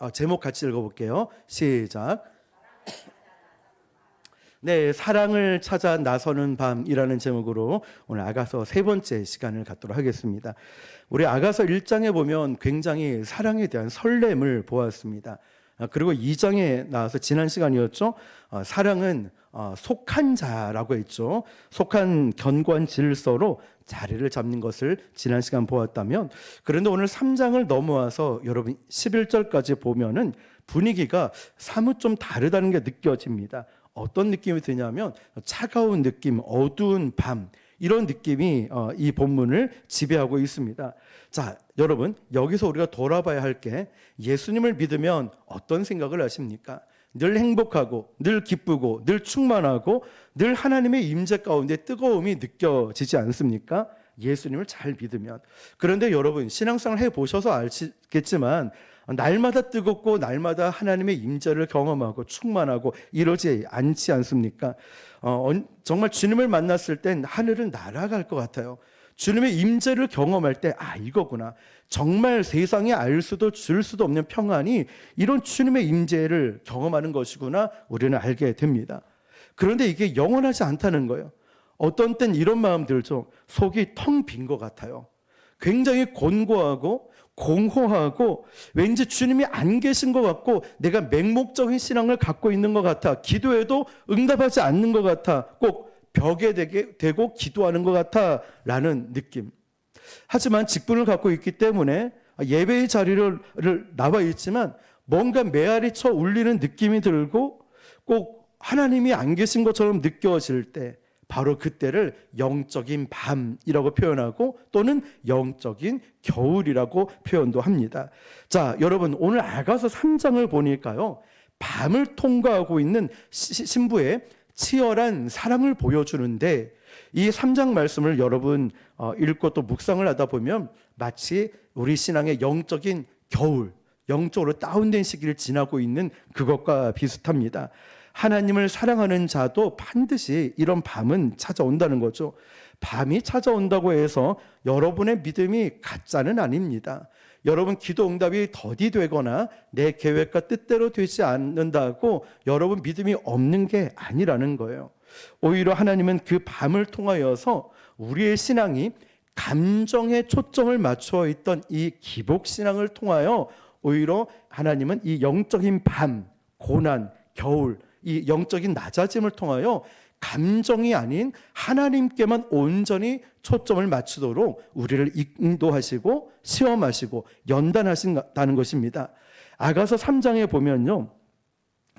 어, 제목 같이 읽어볼게요. 시작. 네, 사랑을 찾아 나서는 밤이라는 제목으로 오늘 아가서 세 번째 시간을 갖도록 하겠습니다. 우리 아가서 1장에 보면 굉장히 사랑에 대한 설렘을 보았습니다. 아, 그리고 2장에 나와서 지난 시간이었죠. 어, 사랑은 어, 속한 자라고 했죠. 속한 견고한 질서로 자리를 잡는 것을 지난 시간 보았다면 그런데 오늘 3장을 넘어와서 여러분 11절까지 보면은 분위기가 사뭇 좀 다르다는 게 느껴집니다. 어떤 느낌이 드냐면 차가운 느낌, 어두운 밤 이런 느낌이 어, 이 본문을 지배하고 있습니다. 자, 여러분 여기서 우리가 돌아봐야 할 게 예수님을 믿으면 어떤 생각을 하십니까? 늘 행복하고 늘 기쁘고 늘 충만하고 늘 하나님의 임재 가운데 뜨거움이 느껴지지 않습니까? 예수님을 잘 믿으면 그런데 여러분 신앙생활 해 보셔서 알겠지만 날마다 뜨겁고 날마다 하나님의 임재를 경험하고 충만하고 이러지 않지 않습니까? 어, 정말 주님을 만났을 땐 하늘은 날아갈 것 같아요. 주님의 임재를 경험할 때 아 이거구나. 정말 세상에 알 수도 줄 수도 없는 평안이 이런 주님의 임재를 경험하는 것이구나 우리는 알게 됩니다. 그런데 이게 영원하지 않다는 거예요. 어떤 땐 이런 마음 들죠. 속이 텅 빈 것 같아요. 굉장히 곤고하고 공허하고 왠지 주님이 안 계신 것 같고 내가 맹목적인 신앙을 갖고 있는 것 같아. 기도해도 응답하지 않는 것 같아. 꼭 벽에 되게 되고 기도하는 것 같아 라는 느낌. 하지만 직분을 갖고 있기 때문에 예배의 자리를 나와 있지만 뭔가 메아리 쳐 울리는 느낌이 들고 꼭 하나님이 안 계신 것처럼 느껴질 때 바로 그때를 영적인 밤이라고 표현하고 또는 영적인 겨울이라고 표현도 합니다. 자, 여러분 오늘 아가서 3장을 보니까요. 밤을 통과하고 있는 신부의 치열한 사랑을 보여주는데 이 3장 말씀을 여러분 어, 읽고 또 묵상을 하다 보면 마치 우리 신앙의 영적인 겨울, 영적으로 다운된 시기를 지나고 있는 그것과 비슷합니다. 하나님을 사랑하는 자도 반드시 이런 밤은 찾아온다는 거죠. 밤이 찾아온다고 해서 여러분의 믿음이 가짜는 아닙니다. 여러분 기도 응답이 더디 되거나 내 계획과 뜻대로 되지 않는다고 여러분 믿음이 없는 게 아니라는 거예요. 오히려 하나님은 그 밤을 통하여서 우리의 신앙이 감정에 초점을 맞추어 있던 이 기복 신앙을 통하여 오히려 하나님은 이 영적인 밤, 고난, 겨울 이 영적인 낮아짐을 통하여 감정이 아닌 하나님께만 온전히 초점을 맞추도록 우리를 인도하시고 시험하시고 연단하신다는 것입니다. 아가서 3장에 보면요.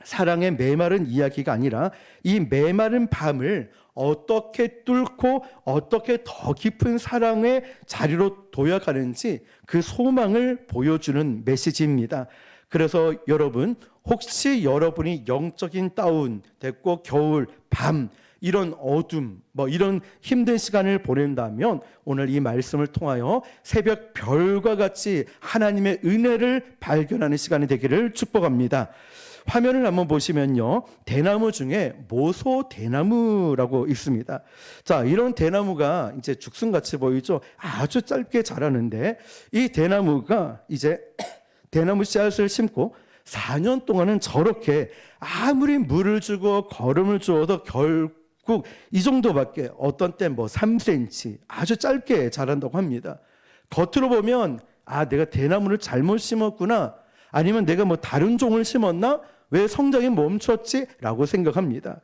사랑의 메마른 이야기가 아니라 이 메마른 밤을 어떻게 뚫고 어떻게 더 깊은 사랑의 자리로 도약하는지 그 소망을 보여주는 메시지입니다. 그래서 여러분 혹시 여러분이 영적인 다운 됐고 겨울 밤 이런 어둠 뭐 이런 힘든 시간을 보낸다면 오늘 이 말씀을 통하여 새벽 별과 같이 하나님의 은혜를 발견하는 시간이 되기를 축복합니다. 화면을 한번 보시면요. 대나무 중에 모소 대나무라고 있습니다. 자, 이런 대나무가 이제 죽순같이 보이죠? 아주 짧게 자라는데 이 대나무가 이제 대나무 씨앗을 심고 4년 동안은 저렇게 아무리 물을 주고 걸음을 주어도 결 국 이 정도밖에 어떤 때 뭐 3cm 아주 짧게 자란다고 합니다. 겉으로 보면 아 내가 대나무를 잘못 심었구나 아니면 내가 뭐 다른 종을 심었나 왜 성장이 멈췄지? 라고 생각합니다.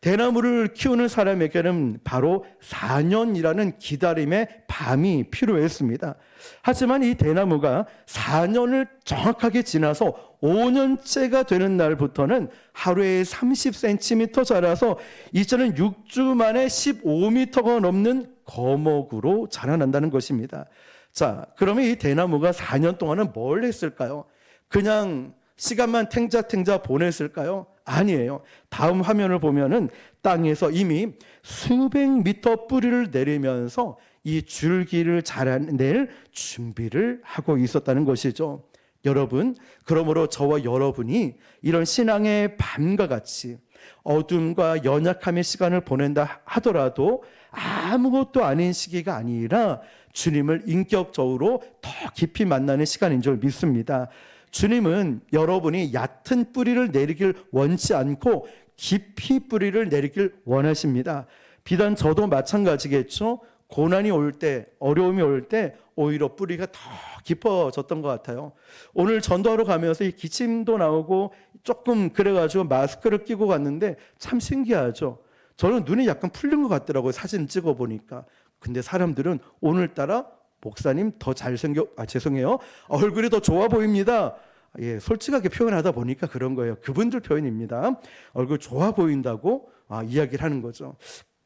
대나무를 키우는 사람에게는 바로 4년이라는 기다림의 밤이 필요했습니다. 하지만 이 대나무가 4년을 정확하게 지나서 5년째가 되는 날부터는 하루에 30cm 자라서 이제는 6주 만에 15m가 넘는 거목으로 자라난다는 것입니다. 자, 그러면 이 대나무가 4년 동안은 뭘 했을까요? 그냥 시간만 탱자탱자 보냈을까요? 아니에요. 다음 화면을 보면은 땅에서 이미 수백 미터 뿌리를 내리면서 이 줄기를 자라낼 준비를 하고 있었다는 것이죠. 여러분, 그러므로 저와 여러분이 이런 신앙의 밤과 같이 어둠과 연약함의 시간을 보낸다 하더라도 아무것도 아닌 시기가 아니라 주님을 인격적으로 더 깊이 만나는 시간인 줄 믿습니다. 주님은 여러분이 얕은 뿌리를 내리길 원치 않고 깊이 뿌리를 내리길 원하십니다. 비단 저도 마찬가지겠죠. 고난이 올 때, 어려움이 올 때 오히려 뿌리가 더 깊어졌던 것 같아요. 오늘 전도하러 가면서 이 기침도 나오고 조금 그래가지고 마스크를 끼고 갔는데 참 신기하죠. 저는 눈이 약간 풀린 것 같더라고요. 사진 찍어 보니까. 근데 사람들은 오늘따라 목사님 더 잘생겨, 아, 죄송해요. 얼굴이 더 좋아 보입니다. 예, 솔직하게 표현하다 보니까 그런 거예요. 그분들 표현입니다. 얼굴 좋아 보인다고 아, 이야기를 하는 거죠.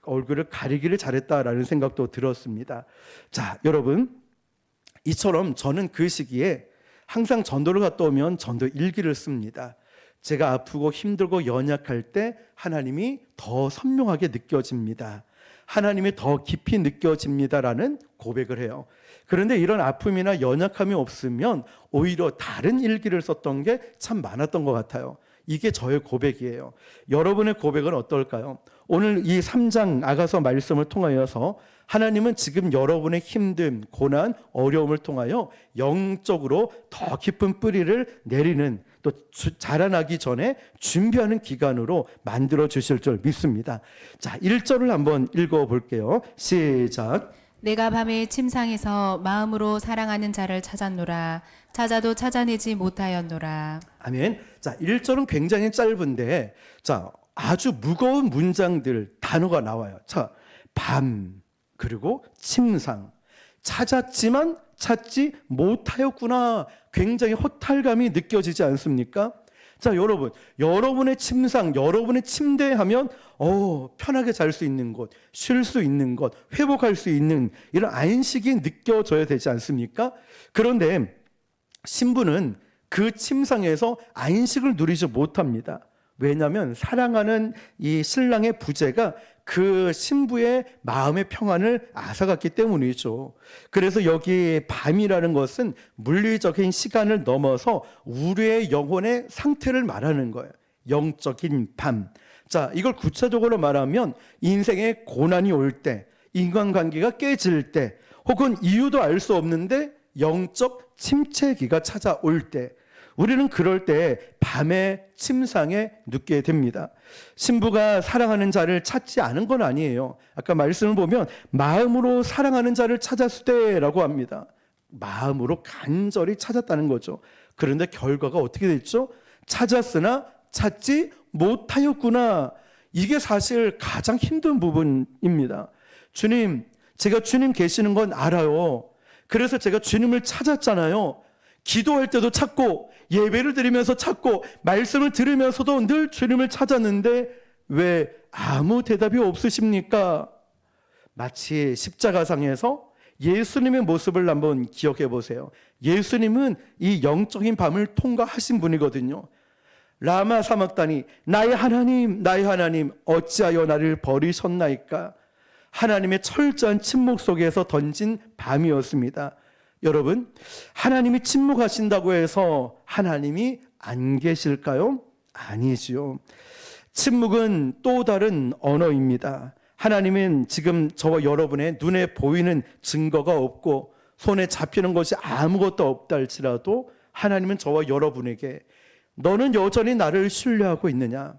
얼굴을 가리기를 잘했다라는 생각도 들었습니다. 자, 여러분. 이처럼 저는 그 시기에 항상 전도를 갔다 오면 전도 일기를 씁니다. 제가 아프고 힘들고 연약할 때 하나님이 더 선명하게 느껴집니다. 하나님이 더 깊이 느껴집니다라는 고백을 해요. 그런데 이런 아픔이나 연약함이 없으면 오히려 다른 일기를 썼던 게 참 많았던 것 같아요. 이게 저의 고백이에요. 여러분의 고백은 어떨까요? 오늘 이 3장 아가서 말씀을 통하여서 하나님은 지금 여러분의 힘듦, 고난, 어려움을 통하여 영적으로 더 깊은 뿌리를 내리는 또 주- 자라나기 전에 준비하는 기간으로 만들어 주실 줄 믿습니다. 자, 1절을 한번 읽어 볼게요. 시작. 내가 밤에 침상에서 마음으로 사랑하는 자를 찾았노라. 찾아도 찾아내지 못하였노라. 아멘. 자, 1절은 굉장히 짧은데, 자, 아주 무거운 문장들, 단어가 나와요. 자, 밤, 그리고 침상. 찾았지만 찾지 못하였구나. 굉장히 허탈감이 느껴지지 않습니까? 자, 여러분, 여러분의 침상, 여러분의 침대 하면, 어, 편하게 잘 수 있는 곳, 쉴 수 있는 곳, 회복할 수 있는 이런 안식이 느껴져야 되지 않습니까? 그런데 신부는 그 침상에서 안식을 누리지 못합니다. 왜냐하면 사랑하는 이 신랑의 부재가 그 신부의 마음의 평안을 앗아갔기 때문이죠. 그래서 여기 밤이라는 것은 물리적인 시간을 넘어서 우리의 영혼의 상태를 말하는 거예요. 영적인 밤. 자, 이걸 구체적으로 말하면 인생의 고난이 올 때, 인간관계가 깨질 때, 혹은 이유도 알 수 없는데 영적 침체기가 찾아올 때, 우리는 그럴 때 밤에 침상에 눕게 됩니다. 신부가 사랑하는 자를 찾지 않은 건 아니에요. 아까 말씀을 보면 마음으로 사랑하는 자를 찾았을 때라고 합니다. 마음으로 간절히 찾았다는 거죠. 그런데 결과가 어떻게 됐죠? 찾았으나 찾지 못하였구나. 이게 사실 가장 힘든 부분입니다. 주님, 제가 주님 계시는 건 알아요. 그래서 제가 주님을 찾았잖아요. 기도할 때도 찾고 예배를 드리면서 찾고 말씀을 들으면서도 늘 주님을 찾았는데 왜 아무 대답이 없으십니까? 마치 십자가상에서 예수님의 모습을 한번 기억해 보세요. 예수님은 이 영적인 밤을 통과하신 분이거든요. 라마 사막단이 나의 하나님, 나의 하나님, 어찌하여 나를 버리셨나이까? 하나님의 철저한 침묵 속에서 던진 밤이었습니다. 여러분, 하나님이 침묵하신다고 해서 하나님이 안 계실까요? 아니지요. 침묵은 또 다른 언어입니다. 하나님은 지금 저와 여러분의 눈에 보이는 증거가 없고 손에 잡히는 것이 아무것도 없다 할지라도 하나님은 저와 여러분에게 너는 여전히 나를 신뢰하고 있느냐?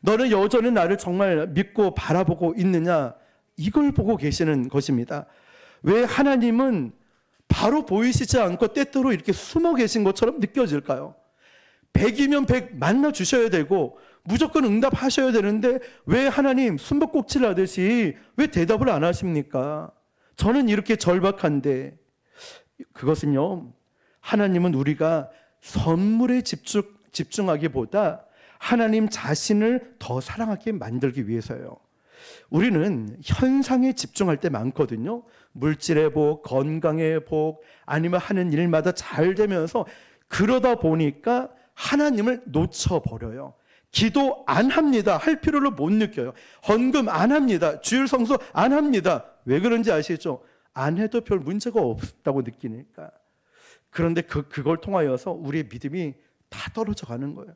너는 여전히 나를 정말 믿고 바라보고 있느냐? 이걸 보고 계시는 것입니다. 왜 하나님은 바로 보이시지 않고 때때로 이렇게 숨어 계신 것처럼 느껴질까요? 100이면 100 만나 주셔야 되고 무조건 응답하셔야 되는데 왜 하나님 숨바꼭질 하듯이 왜 대답을 안 하십니까? 저는 이렇게 절박한데 그것은요. 하나님은 우리가 선물에 집중 집중하기보다 하나님 자신을 더 사랑하게 만들기 위해서요. 우리는 현상에 집중할 때 많거든요. 물질의 복, 건강의 복, 아니면 하는 일마다 잘 되면서 그러다 보니까 하나님을 놓쳐버려요. 기도 안 합니다. 할 필요를 못 느껴요. 헌금 안 합니다. 주일 성수 안 합니다. 왜 그런지 아시죠? 안 해도 별 문제가 없다고 느끼니까. 그런데 그, 그걸 통하여서 우리의 믿음이 다 떨어져 가는 거예요.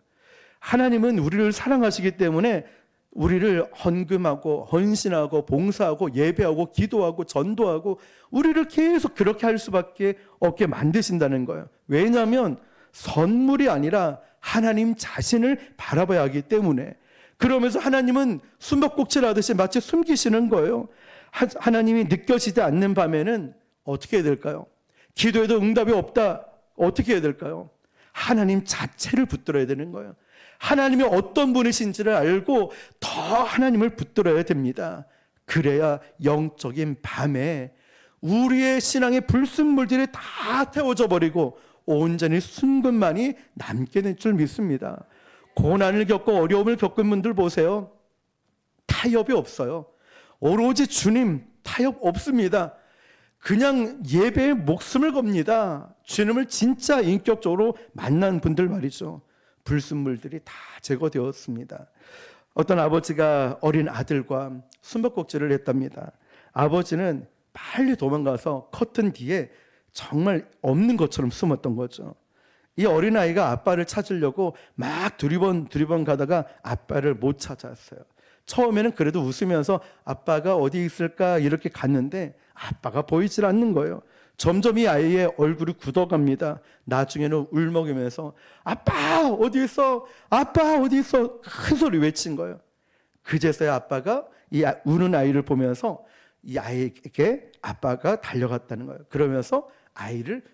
하나님은 우리를 사랑하시기 때문에 우리를 헌금하고 헌신하고 봉사하고 예배하고 기도하고 전도하고 우리를 계속 그렇게 할 수밖에 없게 만드신다는 거예요. 왜냐하면 선물이 아니라 하나님 자신을 바라봐야 하기 때문에 그러면서 하나님은 숨바꼭질 하듯이 마치 숨기시는 거예요. 하- 하나님이 느껴지지 않는 밤에는 어떻게 해야 될까요? 기도해도 응답이 없다. 어떻게 해야 될까요? 하나님 자체를 붙들어야 되는 거예요. 하나님이 어떤 분이신지를 알고 더 하나님을 붙들어야 됩니다. 그래야 영적인 밤에 우리의 신앙의 불순물들이 다 태워져 버리고 온전히 순금만이 남게 될 줄 믿습니다. 고난을 겪고 어려움을 겪은 분들 보세요. 타협이 없어요. 오로지 주님 타협 없습니다. 그냥 예배에 목숨을 겁니다. 주님을 진짜 인격적으로 만난 분들 말이죠. 불순물들이 다 제거되었습니다. 어떤 아버지가 어린 아들과 숨바꼭질을 했답니다. 아버지는 빨리 도망가서 커튼 뒤에 정말 없는 것처럼 숨었던 거죠. 이 어린아이가 아빠를 찾으려고 막 두리번 두리번 가다가 아빠를 못 찾았어요. 처음에는 그래도 웃으면서 아빠가 어디 있을까 이렇게 갔는데 아빠가 보이질 않는 거예요. 점점 이 아이의 얼굴이 굳어갑니다. 나중에는 울먹이면서 아빠 어디 있어? 아빠 어디 있어? 큰 소리 외친 거예요. 그제서야 아빠가 이 아- 우는 아이를 보면서 이 아이에게 아빠가 달려갔다는 거예요. 그러면서 아이를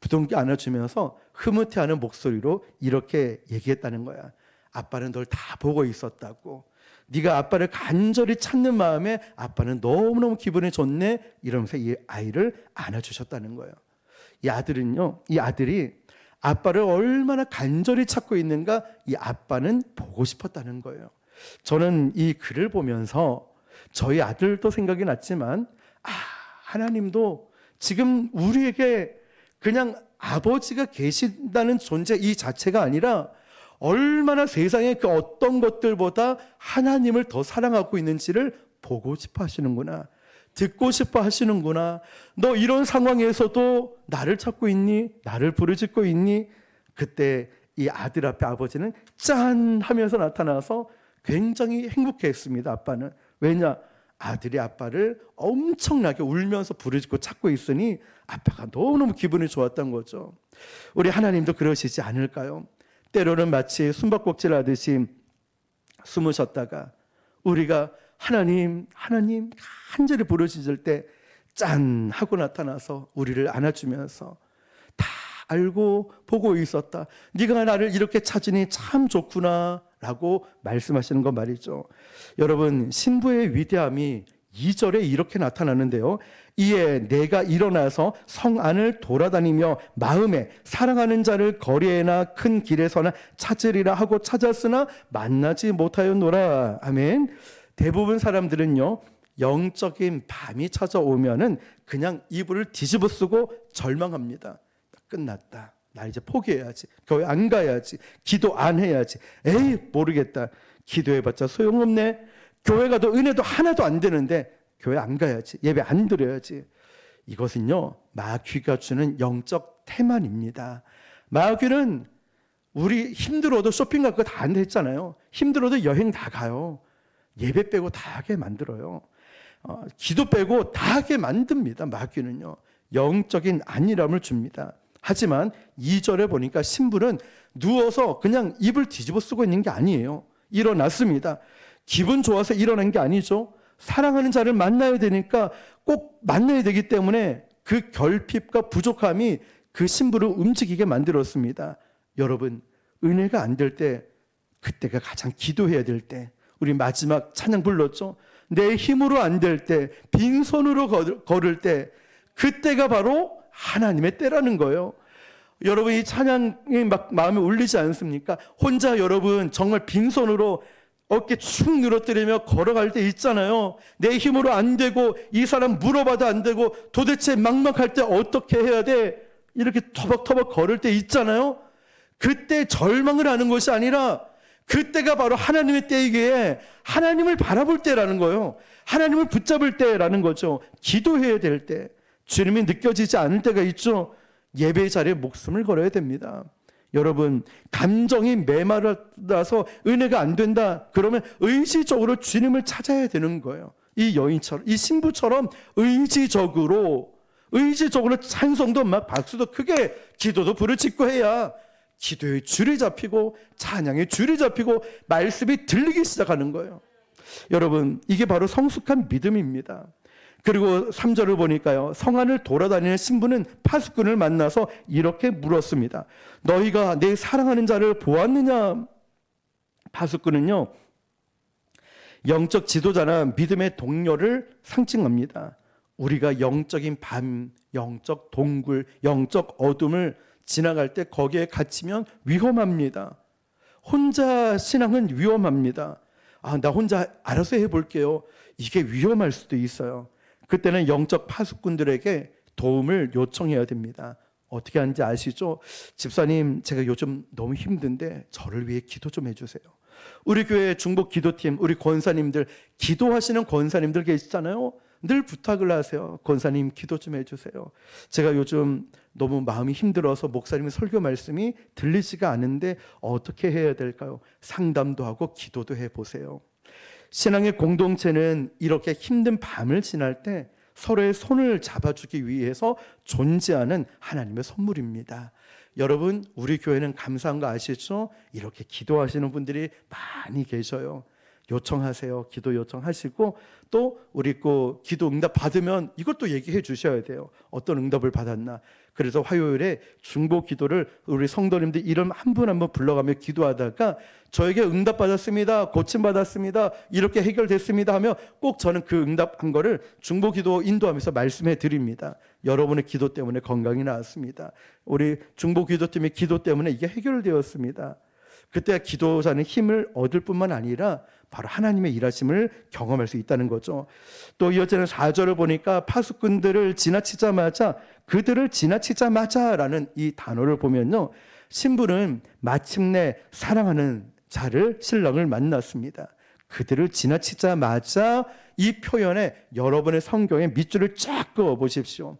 부둥켜 안아주면서 흐뭇해하는 목소리로 이렇게 얘기했다는 거야. 아빠는 널 다 보고 있었다고. 네가 아빠를 간절히 찾는 마음에 아빠는 너무너무 기분이 좋네 이러면서 이 아이를 안아주셨다는 거예요. 이 아들은요, 이 아들이 아빠를 얼마나 간절히 찾고 있는가 이 아빠는 보고 싶었다는 거예요. 저는 이 글을 보면서 저희 아들도 생각이 났지만 아, 하나님도 지금 우리에게 그냥 아버지가 계신다는 존재 이 자체가 아니라 얼마나 세상의 그 어떤 것들보다 하나님을 더 사랑하고 있는지를 보고 싶어 하시는구나. 듣고 싶어 하시는구나. 너 이런 상황에서도 나를 찾고 있니? 나를 부르짖고 있니? 그때 이 아들 앞에 아버지는 짠 하면서 나타나서 굉장히 행복해 했습니다. 아빠는. 왜냐? 아들이 아빠를 엄청나게 울면서 부르짖고 찾고 있으니 아빠가 너무너무 기분이 좋았던 거죠. 우리 하나님도 그러시지 않을까요? 때로는 마치 숨바꼭질 하듯이 숨으셨다가 우리가 하나님, 하나님 간절히 부르짖을 때 짠 하고 나타나서 우리를 안아주면서 다 알고 보고 있었다. 네가 나를 이렇게 찾으니 참 좋구나 라고 말씀하시는 거 말이죠. 여러분 신부의 위대함이 2절에 이렇게 나타나는데요. 이에 내가 일어나서 성 안을 돌아다니며 마음에 사랑하는 자를 거리에나 큰 길에서나 찾으리라 하고 찾았으나 만나지 못하였노라. 아멘. 대부분 사람들은요. 영적인 밤이 찾아오면은 그냥 이불을 뒤집어 쓰고 절망합니다. 끝났다. 나 이제 포기해야지. 교회 안 가야지. 기도 안 해야지. 에이, 모르겠다. 기도해봤자 소용없네. 교회 가도 은혜도 하나도 안 되는데 교회 안 가야지. 예배 안 드려야지. 이것은요, 마귀가 주는 영적 태만입니다. 마귀는 우리 힘들어도 쇼핑 갈 거 다 안 했잖아요. 힘들어도 여행 다 가요. 예배 빼고 다 하게 만들어요. 어, 기도 빼고 다 하게 만듭니다. 마귀는요. 영적인 안일함을 줍니다. 하지만 2절에 보니까 신부는 누워서 그냥 입을 뒤집어 쓰고 있는 게 아니에요. 일어났습니다. 기분 좋아서 일어난 게 아니죠. 사랑하는 자를 만나야 되니까 꼭 만나야 되기 때문에 그 결핍과 부족함이 그 신부를 움직이게 만들었습니다. 여러분, 은혜가 안 될 때, 그때가 가장 기도해야 될 때, 우리 마지막 찬양 불렀죠? 내 힘으로 안 될 때, 빈손으로 걸- 걸을 때, 그때가 바로 하나님의 때라는 거예요. 여러분 이 찬양이 막 마음에 울리지 않습니까? 혼자 여러분 정말 빈손으로 어깨 축 늘어뜨리며 걸어갈 때 있잖아요. 내 힘으로 안 되고 이 사람 물어봐도 안 되고 도대체 막막할 때 어떻게 해야 돼? 이렇게 터벅터벅 걸을 때 있잖아요. 그때 절망을 하는 것이 아니라 그때가 바로 하나님의 때이기에 하나님을 바라볼 때라는 거예요. 하나님을 붙잡을 때라는 거죠. 기도해야 될 때. 주님이 느껴지지 않을 때가 있죠. 예배 자리에 목숨을 걸어야 됩니다. 여러분, 감정이 메말라서 은혜가 안 된다. 그러면 의지적으로 주님을 찾아야 되는 거예요. 이 여인처럼, 이 신부처럼 의지적으로, 의지적으로 찬송도 막 박수도 크게 기도도 부르짖고 해야 기도의 줄이 잡히고 찬양의 줄이 잡히고 말씀이 들리기 시작하는 거예요. 여러분, 이게 바로 성숙한 믿음입니다. 그리고 3절을 보니까요. 성안을 돌아다니는 신부는 파수꾼을 만나서 이렇게 물었습니다. 너희가 내 사랑하는 자를 보았느냐? 파수꾼은요. 영적 지도자나 믿음의 동료를 상징합니다. 우리가 영적인 밤, 영적 동굴, 영적 어둠을 지나갈 때 거기에 갇히면 위험합니다. 혼자 신앙은 위험합니다. 아, 나 혼자 알아서 해볼게요. 이게 위험할 수도 있어요. 그때는 영적 파수꾼들에게 도움을 요청해야 됩니다. 어떻게 하는지 아시죠? 집사님, 제가 요즘 너무 힘든데 저를 위해 기도 좀 해주세요. 우리 교회 중복 기도팀, 우리 권사님들, 기도하시는 권사님들 계시잖아요. 늘 부탁을 하세요. 권사님, 기도 좀 해주세요. 제가 요즘 너무 마음이 힘들어서 목사님 설교 말씀이 들리지가 않은데 어떻게 해야 될까요? 상담도 하고 기도도 해보세요. 신앙의 공동체는 이렇게 힘든 밤을 지날 때 서로의 손을 잡아주기 위해서 존재하는 하나님의 선물입니다. 여러분, 우리 교회는 감사한 거 아시죠? 이렇게 기도하시는 분들이 많이 계셔요. 요청하세요. 기도 요청하시고 또 우리 그 기도 응답 받으면 이것도 얘기해 주셔야 돼요. 어떤 응답을 받았나. 그래서 화요일에 중보 기도를 우리 성도님들 이름 한 분 한 분 불러가며 기도하다가 저에게 응답 받았습니다. 고침 받았습니다. 이렇게 해결됐습니다 하면 꼭 저는 그 응답한 거를 중보 기도 인도하면서 말씀해 드립니다. 여러분의 기도 때문에 건강이 나왔습니다. 우리 중보 기도팀의 기도 때문에 이게 해결되었습니다. 그때 기도자는 힘을 얻을 뿐만 아니라 바로 하나님의 일하심을 경험할 수 있다는 거죠. 또 이어지는 4절을 보니까 파수꾼들을 지나치자마자 그들을 지나치자마자라는 이 단어를 보면요. 신부는 마침내 사랑하는 자를 신랑을 만났습니다. 그들을 지나치자마자 이 표현에 여러분의 성경에 밑줄을 쫙 그어 보십시오.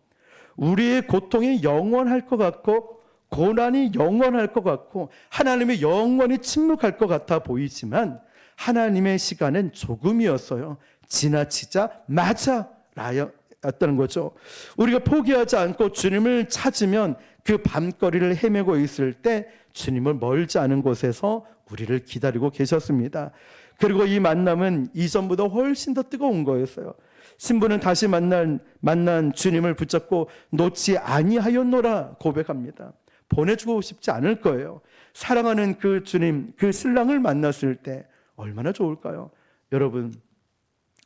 우리의 고통이 영원할 것 같고 고난이 영원할 것 같고 하나님의 영원히 침묵할 것 같아 보이지만 하나님의 시간은 조금이었어요. 지나치자 마자 라였다는 거죠. 우리가 포기하지 않고 주님을 찾으면 그 밤거리를 헤매고 있을 때 주님을 멀지 않은 곳에서 우리를 기다리고 계셨습니다. 그리고 이 만남은 이전보다 훨씬 더 뜨거운 거였어요. 신부는 다시 만난 만난 주님을 붙잡고 놓지 아니하였노라 고백합니다. 보내주고 싶지 않을 거예요. 사랑하는 그 주님, 그 신랑을 만났을 때 얼마나 좋을까요? 여러분,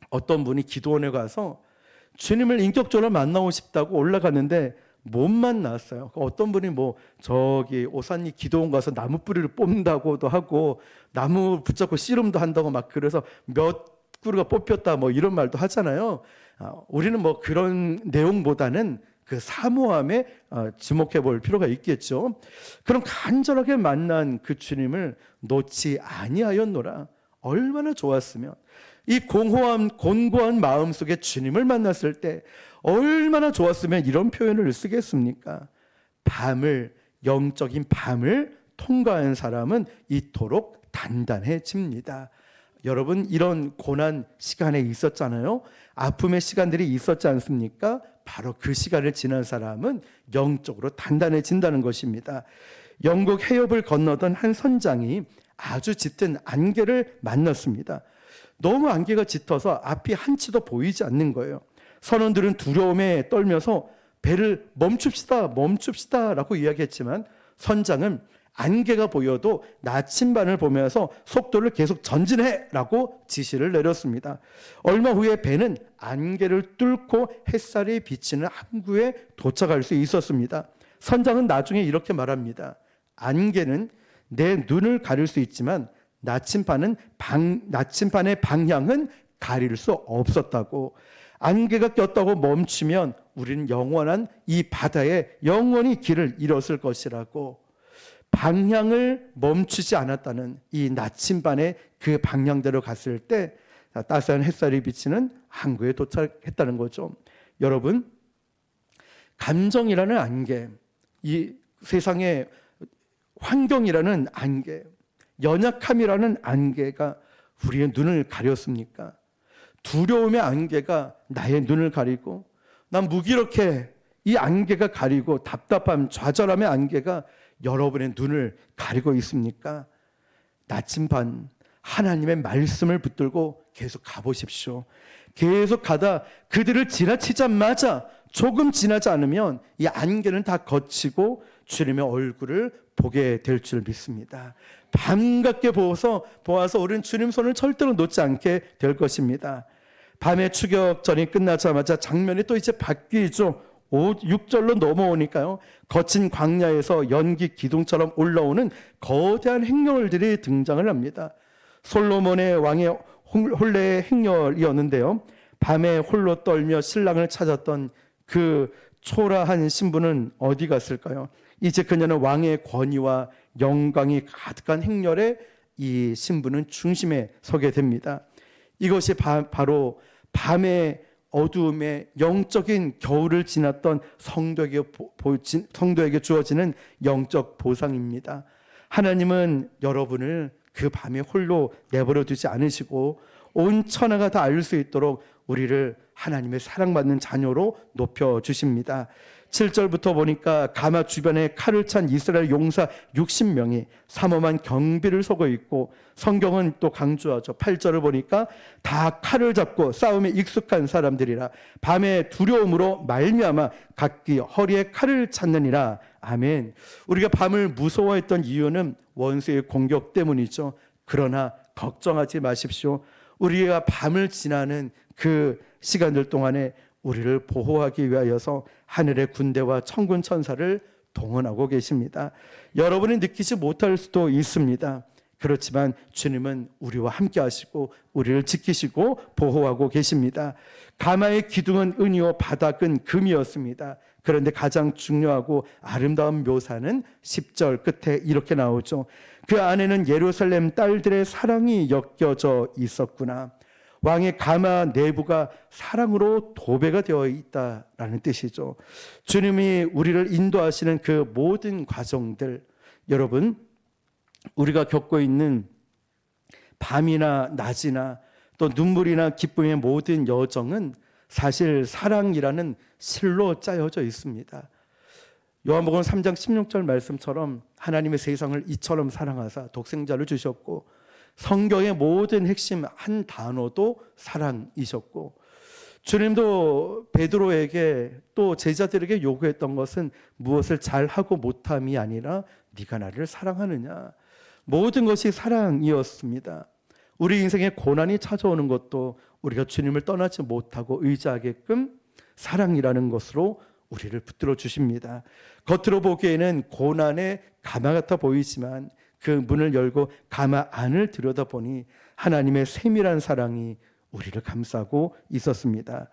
어떤 분이 기도원에 가서 주님을 인격적으로 만나고 싶다고 올라갔는데 못 만났어요. 어떤 분이 뭐 저기 오산리 기도원 가서 나무 뿌리를 뽑는다고도 하고 나무 붙잡고 씨름도 한다고 막 그래서 몇 그루가 뽑혔다 뭐 이런 말도 하잖아요. 아, 우리는 뭐 그런 내용보다는 그 사모함에 어, 주목해 볼 필요가 있겠죠. 그럼 간절하게 만난 그 주님을 놓지 아니하였노라. 얼마나 좋았으면 이 공허한 곤고한 마음 속에 주님을 만났을 때 얼마나 좋았으면 이런 표현을 쓰겠습니까? 밤을 영적인 밤을 통과한 사람은 이토록 단단해집니다. 여러분 이런 고난 시간에 있었잖아요. 아픔의 시간들이 있었지 않습니까? 바로 그 시간을 지난 사람은 영적으로 단단해진다는 것입니다. 영국 해협을 건너던 한 선장이 아주 짙은 안개를 만났습니다. 너무 안개가 짙어서 앞이 한치도 보이지 않는 거예요. 선원들은 두려움에 떨면서 배를 멈춥시다, 멈춥시다 라고 이야기했지만 선장은 안개가 보여도 나침반을 보면서 속도를 계속 전진해 라고 지시를 내렸습니다. 얼마 후에 배는 안개를 뚫고 햇살이 비치는 항구에 도착할 수 있었습니다. 선장은 나중에 이렇게 말합니다. 안개는 내 눈을 가릴 수 있지만 나침반은 방, 나침반의 방향은 가릴 수 없었다고 안개가 꼈다고 멈추면 우리는 영원한 이 바다에 영원히 길을 잃었을 것이라고 방향을 멈추지 않았다는 이 나침반의 그 방향대로 갔을 때 따스한 햇살이 비치는 항구에 도착했다는 거죠. 여러분, 감정이라는 안개, 이 세상의 환경이라는 안개, 연약함이라는 안개가 우리의 눈을 가렸습니까? 두려움의 안개가 나의 눈을 가리고 난 무기력해 이 안개가 가리고 답답함, 좌절함의 안개가 여러분의 눈을 가리고 있습니까? 나침반 하나님의 말씀을 붙들고 계속 가보십시오. 계속 가다 그들을 지나치자마자 조금 지나지 않으면 이 안개는 다 거치고 주님의 얼굴을 보게 될 줄 믿습니다. 반갑게 보아서 보아서 우리는 주님 손을 절대로 놓지 않게 될 것입니다. 밤의 추격전이 끝나자마자 장면이 또 이제 바뀌죠. 5, 6절로 넘어오니까요. 거친 광야에서 연기 기둥처럼 올라오는 거대한 행렬들이 등장을 합니다. 솔로몬의 왕의 홀- 혼례의 행렬이었는데요. 밤에 홀로 떨며 신랑을 찾았던 그 초라한 신부는 어디 갔을까요? 이제 그녀는 왕의 권위와 영광이 가득한 행렬에 이 신부는 중심에 서게 됩니다. 이것이 바, 로 밤의 어두움에 영적인 겨울을 지났던 성도에게, 보- 성도에게 주어지는 영적 보상입니다. 하나님은 여러분을 그 밤에 홀로 내버려 두지 않으시고 온 천하가 다 알 수 있도록 우리를 하나님의 사랑받는 자녀로 높여 주십니다. 7절부터 보니까 가마 주변에 칼을 찬 이스라엘 용사 60명이 삼엄한 경비를 서고 있고 성경은 또 강조하죠. 8절을 보니까 다 칼을 잡고 싸움에 익숙한 사람들이라 밤에 두려움으로 말미암아 각기 허리에 칼을 찾느니라. 아멘. 우리가 밤을 무서워했던 이유는 원수의 공격 때문이죠. 그러나 걱정하지 마십시오. 우리가 밤을 지나는 그 시간들 동안에 우리를 보호하기 위하여서 하늘의 군대와 천군 천사를 동원하고 계십니다. 여러분이 느끼지 못할 수도 있습니다. 그렇지만 주님은 우리와 함께 하시고 우리를 지키시고 보호하고 계십니다. 가마의 기둥은 은이요 바닥은 금이었습니다. 그런데 가장 중요하고 아름다운 묘사는 10절 끝에 이렇게 나오죠. 그 안에는 예루살렘 딸들의 사랑이 엮여져 있었구나. 왕의 가마 내부가 사랑으로 도배가 되어 있다라는 뜻이죠. 주님이 우리를 인도하시는 그 모든 과정들, 여러분, 우리가 겪고 있는 밤이나 낮이나 또 눈물이나 기쁨의 모든 여정은 사실 사랑이라는 실로 짜여져 있습니다. 요한복음 3장 16절 말씀처럼 하나님의 세상을 이처럼 사랑하사 독생자를 주셨고 성경의 모든 핵심 한 단어도 사랑이셨고 주님도 베드로에게 또 제자들에게 요구했던 것은 무엇을 잘하고 못함이 아니라 네가 나를 사랑하느냐 모든 것이 사랑이었습니다. 우리 인생에 고난이 찾아오는 것도 우리가 주님을 떠나지 못하고 의지하게끔 사랑이라는 것으로 우리를 붙들어 주십니다. 겉으로 보기에는 고난의 가마 같아 보이지만 그 문을 열고 가마 안을 들여다보니 하나님의 세밀한 사랑이 우리를 감싸고 있었습니다.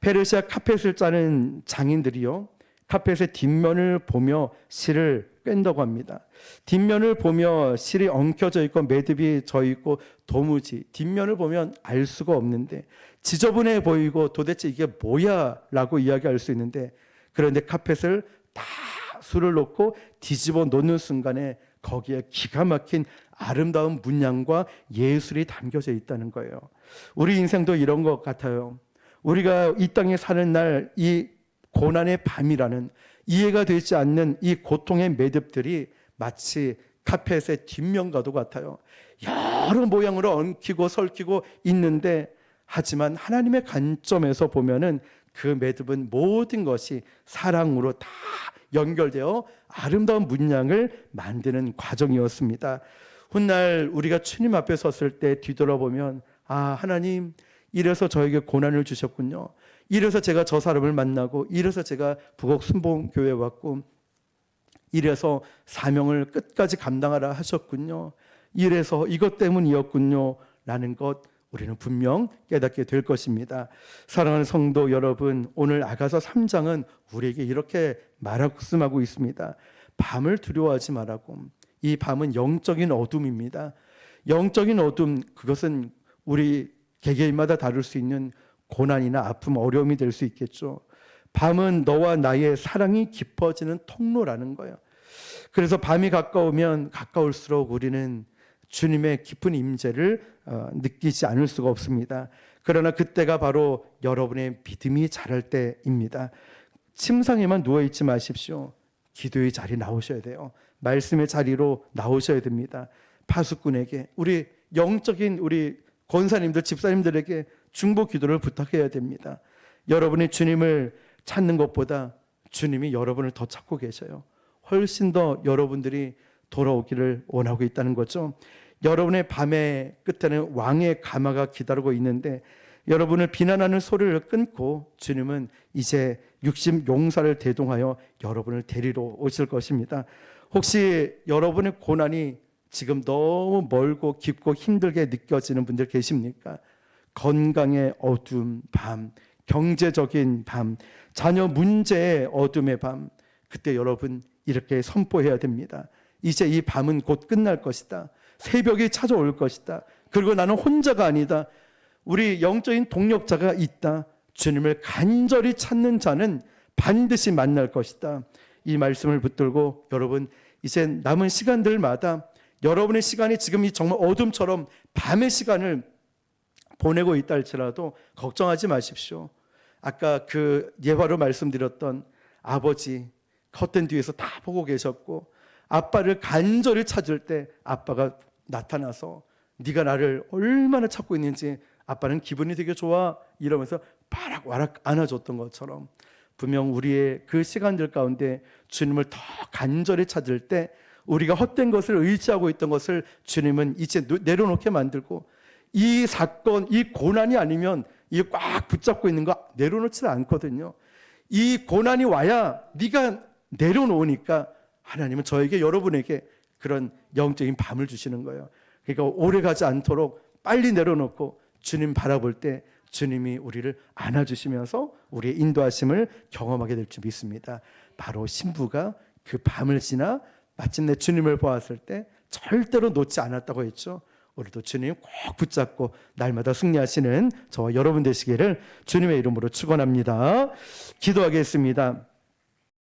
페르시아 카펫을 짜는 장인들이요. 카펫의 뒷면을 보며 실을 꿰다고 합니다. 뒷면을 보며 실이 엉켜져 있고 매듭이 져 있고 도무지 뒷면을 보면 알 수가 없는데 지저분해 보이고 도대체 이게 뭐야 라고 이야기할 수 있는데 그런데 카펫을 다 술을 놓고 뒤집어 놓는 순간에 거기에 기가 막힌 아름다운 문양과 예술이 담겨져 있다는 거예요. 우리 인생도 이런 것 같아요. 우리가 이 땅에 사는 날 이 고난의 밤이라는 이해가 되지 않는 이 고통의 매듭들이 마치 카펫의 뒷면과도 같아요. 여러 모양으로 엉키고 설키고 있는데 하지만 하나님의 관점에서 보면은 그 매듭은 모든 것이 사랑으로 다 연결되어 아름다운 문양을 만드는 과정이었습니다. 훗날 우리가 주님 앞에 섰을 때 뒤돌아보면 아 하나님 이래서 저에게 고난을 주셨군요. 이래서 제가 저 사람을 만나고 이래서 제가 북옥 순봉 교회 왔고 이래서 사명을 끝까지 감당하라 하셨군요. 이래서 이것 때문이었군요. 라는 것 우리는 분명 깨닫게 될 것입니다. 사랑하는 성도 여러분, 오늘 아가서 3장은 우리에게 이렇게 말씀하고 있습니다. 밤을 두려워하지 말라고. 이 밤은 영적인 어둠입니다. 영적인 어둠, 그것은 우리 개개인마다 다룰 수 있는 고난이나 아픔, 어려움이 될 수 있겠죠. 밤은 너와 나의 사랑이 깊어지는 통로라는 거예요. 그래서 밤이 가까우면 가까울수록 우리는 주님의 깊은 임재를 어, 느끼지 않을 수가 없습니다. 그러나 그때가 바로 여러분의 믿음이 자랄 때입니다. 침상에만 누워 있지 마십시오. 기도의 자리 나오셔야 돼요. 말씀의 자리로 나오셔야 됩니다. 파수꾼에게 우리 영적인 우리 권사님들 집사님들에게 중보 기도를 부탁해야 됩니다. 여러분이 주님을 찾는 것보다 주님이 여러분을 더 찾고 계셔요. 훨씬 더 여러분들이 돌아오기를 원하고 있다는 거죠. 여러분의 밤의 끝에는 왕의 가마가 기다리고 있는데 여러분을 비난하는 소리를 끊고 주님은 이제 육심 용사를 대동하여 여러분을 데리러 오실 것입니다. 혹시 여러분의 고난이 지금 너무 멀고 깊고 힘들게 느껴지는 분들 계십니까? 건강의 어두운 밤, 경제적인 밤, 자녀 문제의 어둠의 밤, 그때 여러분 이렇게 선포해야 됩니다. 이제 이 밤은 곧 끝날 것이다. 새벽이 찾아올 것이다. 그리고 나는 혼자가 아니다. 우리 영적인 동력자가 있다. 주님을 간절히 찾는 자는 반드시 만날 것이다. 이 말씀을 붙들고 여러분 이제 남은 시간들마다 여러분의 시간이 지금 이 정말 어둠처럼 밤의 시간을 보내고 있다 할지라도 걱정하지 마십시오. 아까 그 예화로 말씀드렸던 아버지 커튼 뒤에서 다 보고 계셨고 아빠를 간절히 찾을 때 아빠가 나타나서 네가 나를 얼마나 찾고 있는지 아빠는 기분이 되게 좋아 이러면서 바락 와락 안아줬던 것처럼 분명 우리의 그 시간들 가운데 주님을 더 간절히 찾을 때 우리가 헛된 것을 의지하고 있던 것을 주님은 이제 노- 내려놓게 만들고 이 사건, 이 고난이 아니면 이 꽉 붙잡고 있는 거 내려놓지 않거든요. 이 고난이 와야 네가 내려놓으니까 하나님은 저에게 여러분에게 그런 영적인 밤을 주시는 거예요. 그러니까 오래 가지 않도록 빨리 내려놓고 주님 바라볼 때 주님이 우리를 안아주시면서 우리의 인도하심을 경험하게 될 줄 믿습니다. 바로 신부가 그 밤을 지나 마침내 주님을 보았을 때 절대로 놓지 않았다고 했죠. 우리도 주님 꼭 붙잡고 날마다 승리하시는 저와 여러분 되시기를 주님의 이름으로 축원합니다. 기도하겠습니다.